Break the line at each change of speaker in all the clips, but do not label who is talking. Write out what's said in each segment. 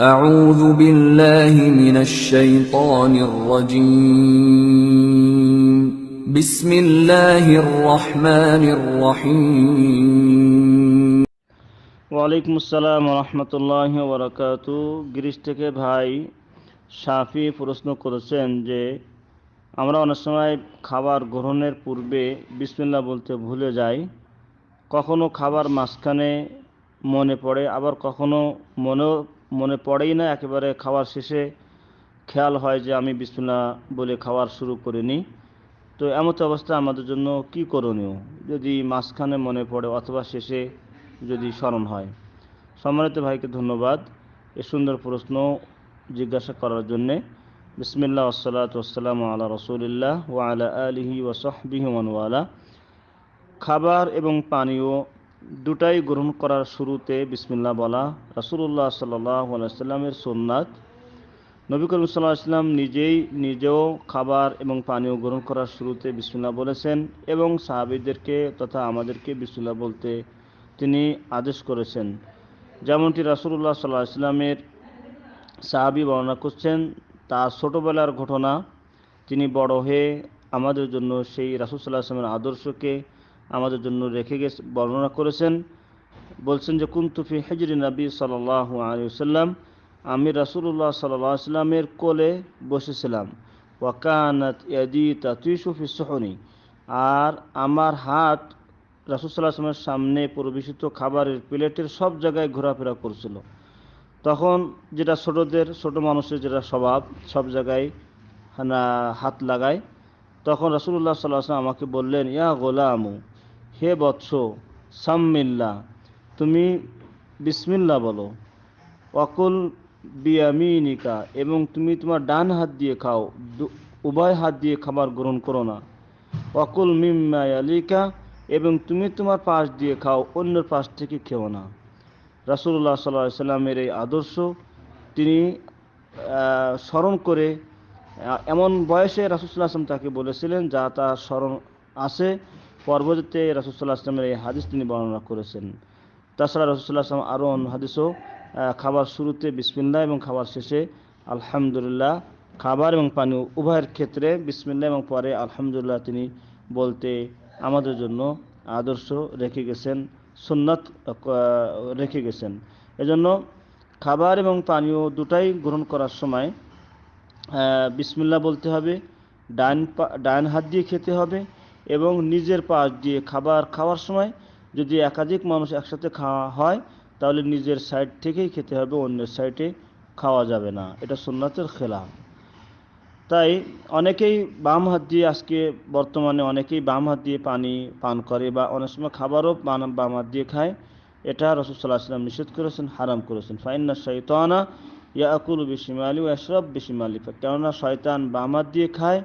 أعوذ بالله من الشيطان الرجيم بسم الله الرحمن الرحيم
ওয়ালাইকুম আসসালাম রহমতুল্লাহ বরকাত গিরিশ থেকে ভাই সাফি প্রশ্ন করেছেন যে আমরা অনেক সময় খাবার গ্রহণের পূর্বে বিসমিল্লা বলতে ভুলে যাই কখনো খাবার মাঝখানে মনে পড়ে আবার কখনো মনেও মনে পড়েই না, একেবারে খাওয়ার শেষে খেয়াল হয় যে আমি বিসমিল্লা বলে খাওয়ার শুরু করিনি। তো এমত অবস্থা আমাদের জন্য কি করণীয়? যদি মাঝখানে মনে পড়ে অথবা শেষে যদি স্মরণ হয়। সম্মানিত ভাইকে ধন্যবাদ এ সুন্দর প্রশ্ন জিজ্ঞাসা করার জন্যে। বিসমিল্লা আসসালাত আসসালাম আলা রসুলিল্লাহ ও আলা আলিহি ওসহবিহি ওয়ালা। খাবার এবং পানীয় দুটাই গ্রহণ করার শুরুতে বিসমিল্লা বলা রাসুল্লাহ সাল্লাহ সাল্লামের সোননাথ নবী করিম সাল্লাহ ইসলাম নিজেই নিজেও খাবার এবং পানীয় গ্রহণ করার শুরুতে বিসমিল্লা বলেছেন এবং সাহাবিদেরকে তথা আমাদেরকে বিসমিল্লা বলতে তিনি আদেশ করেছেন। যেমনটি রাসুল্লাহ সাল্লাহ ইসলামের সাহাবি বর্ণনা করছেন তার ছোটোবেলার ঘটনা। তিনি বড় হয়ে আমাদের জন্য সেই রাসুল সাল্লাহ আসলামের আদর্শকে আমাদের জন্য রেখে গেছে, বর্ণনা করেছেন। বলছেন যে কুন্তুফি হেজরি নবী সাল্লাহ আলিয়াল্লাম আমি রাসুল্লাহ সাল্লাহ আসলামের কোলে বসেছিলাম। ওয়াকানাত ইয়াদি তাতুইসুফি সোহনি, আর আমার হাত রাসুসাল্লাহ আসলামের সামনে পরিবেশিত খাবারের প্লেটের সব জায়গায় ঘোরাফেরা করছিল। তখন যেটা ছোটদের, ছোট মানুষের যেটা স্বভাব, সব জায়গায় হাত লাগায়। তখন রাসুল্লাহ সাল্লাহ আমাকে বললেন, ইয়া গোলামু হে বৎস, সাম্মিল্লা, তুমি বিসমিল্লা বলো। অকুল বিয়ামিনিকা, এবং তুমি তোমার ডান হাত দিয়ে খাও উভয় হাত দিয়ে খাবার গ্রহণ করো না। অকুল মিম্মায়ালিকা এবং তুমি তোমার পাশ দিয়ে খাও, অন্যের পাশ থেকে খেও না। রাসুল্লাহ সাল্লাহ সাল্লামের এই আদর্শ, তিনি স্মরণ করে এমন বয়সে রাসুল্লাহ আসলাম তাকে বলেছিলেন যা তার স্মরণ আছে। পরবর্তীতে রাসুল্লাহ আসলামের এই হাদিস তিনি বর্ণনা করেছেন। তাছাড়া রসুল্লাহ আসলাম আরও অন্য হাদিসও খাবার শুরুতে বিসমিল্লা এবং খাবার শেষে আলহামদুলিল্লাহ খাবার এবং পানি উভয়ের ক্ষেত্রে বিসমিল্লা এবং পরে আলহামদুলিল্লাহ তিনি বলতে আমাদের জন্য আদর্শ রেখে গেছেন, সুন্নাত রেখে গেছেন। এজন্য খাবার এবং পানীয় দুটাই গ্রহণ করার সময় বিসমিল্লা বলতে হবে, ডান ডান হাত দিয়ে খেতে হবে এবং নিজের পাশ দিয়ে খাবার খাওয়ার সময় যদি একাধিক মানুষ একসাথে খাওয়া হয়, তাহলে নিজের সাইড থেকেই খেতে হবে, অন্যের সাইডে খাওয়া যাবে না। এটা সুন্নাতের খেলা তাই অনেকেই বাম হাত দিয়ে আজকে বর্তমানে অনেকেই বাম হাত দিয়ে পানি পান করে বা অনেক সময় খাবারও বাম- হাত দিয়ে খায়। এটা রসুল্লাহ আসলাম নিষেধ করেছেন, হারাম করেছেন। ফাইন্না শৈতানা ইয়াকুল বিশিমালি ও আশরফ বিশিমালি। কেননা শয়তান বাম হাত দিয়ে খায়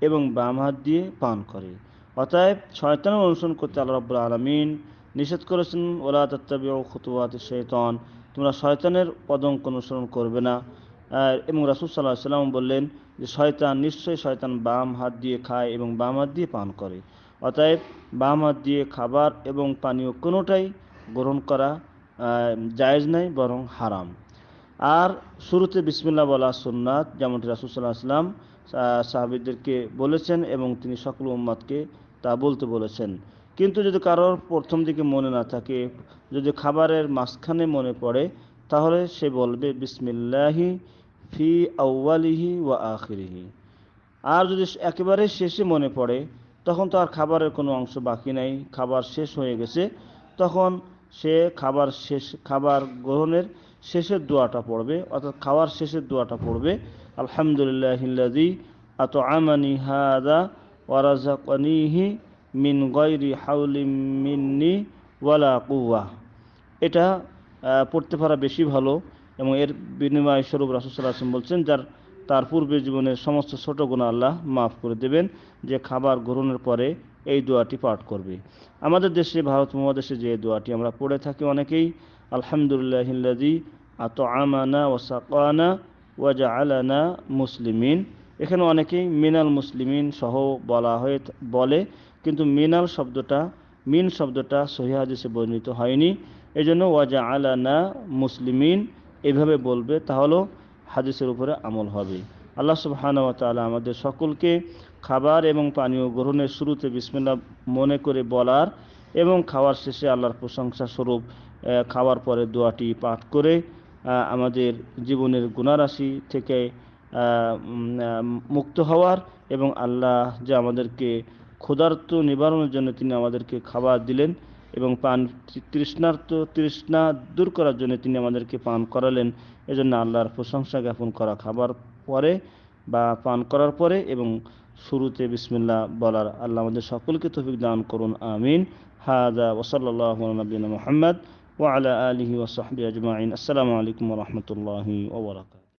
এবং বাম হাত দিয়ে পান করে। অতএব শয়তানের অনুসরণ করতে আল্লাহ রব্বুল আলমিন নিষেধ করেছেন, ওলা তত্তাবি ও খুতুয়াত শৈতান তোমরা শয়তানের পদঙ্ক অনুসরণ করবে না। এবং রাসুল সাল্লাহ সাল্লাম বললেন যে, শয়তান নিশ্চয়ই শয়তান বাম হাত দিয়ে খায় এবং বাম হাত দিয়ে পান করে। অতএব বাম হাত দিয়ে খাবার এবং পানীয় কোনোটাই গ্রহণ করা জায়েজ নাই, বরং হারাম। আর শুরুতে বিসমিল্লা বলা সুন্নাত, যেমনটি রাসুল সাল্লাহ আসলাম সাহাবিদেরকে বলেছেন এবং তিনি সকল উম্মাদকে তা বলতে বলেছেন। কিন্তু যদি কারোর প্রথম দিকে মনে না থাকে, যদি খাবারের মাঝখানে মনে পড়ে, তাহলে সে বলবে, বিসমিল্লাহি ফি আউ্বালিহি ওয়া আখিরিহি। আর যদি একেবারে শেষে মনে পড়ে, তখন তো আর খাবারের কোনো অংশ বাকি নাই, খাবার শেষ হয়ে গেছে, তখন সে খাবার শেষ, খাবার গ্রহণের শেষের দোয়াটা পড়বে, অর্থাৎ খাওয়ার শেষের দোয়াটা পড়বে আলহামদুলিল্লাহিল্লাদি আত আমানি হাদা ওয়ারাজাকানিহি মিন গয়রি হাউলি মিন্নি ওয়ালা কুয়া এটা পড়তে পারা বেশি ভালো এবং এর বিনিময় স্বরূপ রাসুসাল্লাহ আসলাম বলছেন, যার, তার পূর্বে জীবনের সমস্ত ছোট গুণা আল্লাহ মাফ করে দেবেন, যে খাবার গ্রহণের পরে এই দোয়াটি পাঠ করবে। আমাদের দেশে, ভারত মহাদেশে যে দোয়াটি আমরা পড়ে থাকি অনেকেই আলহামদুলিল্লাহিল্লাদি আত আমানা ও সাকানা ওয়াজা আলানা মুসলিমিন। এখানে অনেকেই মিনাল মুসলিমিন সহ বলা হয়ে বলে, কিন্তু মিনাল শব্দটা, মিন শব্দটা সহি হাদিসে বর্ণিত হয়নি। এই জন্য ওয়াজা আলানা মুসলিমিন এভাবে বলবে তাহলেও হাদিসের উপরে আমল হবে। আল্লাহ সুবহানাহু ওয়া তাআলা আমাদের সকলকে খাবার এবং পানীয় গ্রহণের শুরুতে বিসমিল্লাহ মনে করে বলার এবং খাওয়ার শেষে আল্লাহর প্রশংসা স্বরূপ খাওয়ার পরে দোয়াটি পাঠ করে আমাদের জীবনের গুণারাশি থেকে মুক্ত হওয়ার এবং আল্লাহ যে আমাদেরকে ক্ষুধার্ত নিবারণের জন্য তিনি আমাদেরকে খাবার দিলেন এবং পান তৃষ্ণার্ত তৃষ্ণা দূর করার জন্য তিনি আমাদেরকে পান করালেন। এজন্য আল্লাহর প্রশংসা জ্ঞাপন করা খাবার পরে বা পান করার পরে এবং শুরুতে বিসমিল্লাহ বলার আল্লাহ আমাদের সকলকে তৌফিক দান করুন, আমিন। হাদা ওসল্লাহ নবীন মোহাম্মদ ওয়ালা আলিহি ওসহবি আজমাইন। আসসালামু আলাইকুম রহমতুল্লাহি ওবরাকাত